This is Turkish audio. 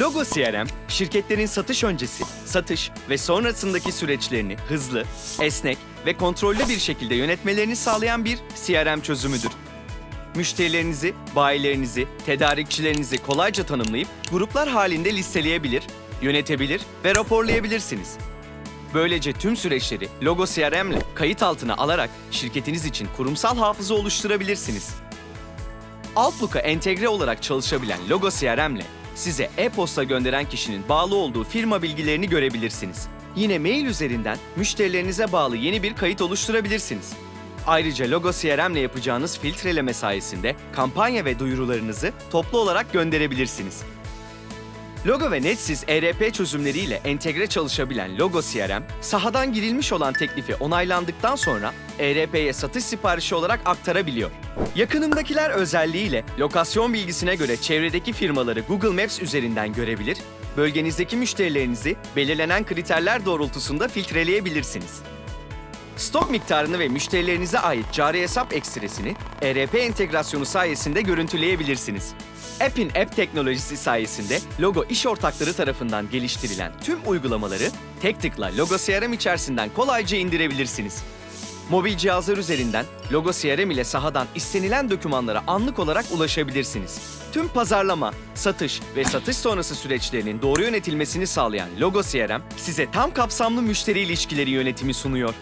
Logo CRM, şirketlerin satış öncesi, satış ve sonrasındaki süreçlerini hızlı, esnek ve kontrollü bir şekilde yönetmelerini sağlayan bir CRM çözümüdür. Müşterilerinizi, bayilerinizi, tedarikçilerinizi kolayca tanımlayıp gruplar halinde listeleyebilir, yönetebilir ve raporlayabilirsiniz. Böylece tüm süreçleri Logo CRM ile kayıt altına alarak şirketiniz için kurumsal hafıza oluşturabilirsiniz. Outlook'a entegre olarak çalışabilen Logo CRM ile size e-posta gönderen kişinin bağlı olduğu firma bilgilerini görebilirsiniz. Yine mail üzerinden müşterilerinize bağlı yeni bir kayıt oluşturabilirsiniz. Ayrıca Logo CRM ile yapacağınız filtreleme sayesinde kampanya ve duyurularınızı toplu olarak gönderebilirsiniz. Logo ve Netsiz ERP çözümleriyle entegre çalışabilen Logo CRM, sahadan girilmiş olan teklifi onaylandıktan sonra ERP'ye satış siparişi olarak aktarabiliyor. Yakınımdakiler özelliğiyle lokasyon bilgisine göre çevredeki firmaları Google Maps üzerinden görebilir, bölgenizdeki müşterilerinizi belirlenen kriterler doğrultusunda filtreleyebilirsiniz. Stok miktarını ve müşterilerinize ait cari hesap ekstresini ERP entegrasyonu sayesinde görüntüleyebilirsiniz. App'in app teknolojisi sayesinde Logo iş ortakları tarafından geliştirilen tüm uygulamaları tek tıkla Logo CRM içerisinden kolayca indirebilirsiniz. Mobil cihazlar üzerinden Logo CRM ile sahadan istenilen dokümanlara anlık olarak ulaşabilirsiniz. Tüm pazarlama, satış ve satış sonrası süreçlerinin doğru yönetilmesini sağlayan Logo CRM size tam kapsamlı müşteri ilişkileri yönetimi sunuyor.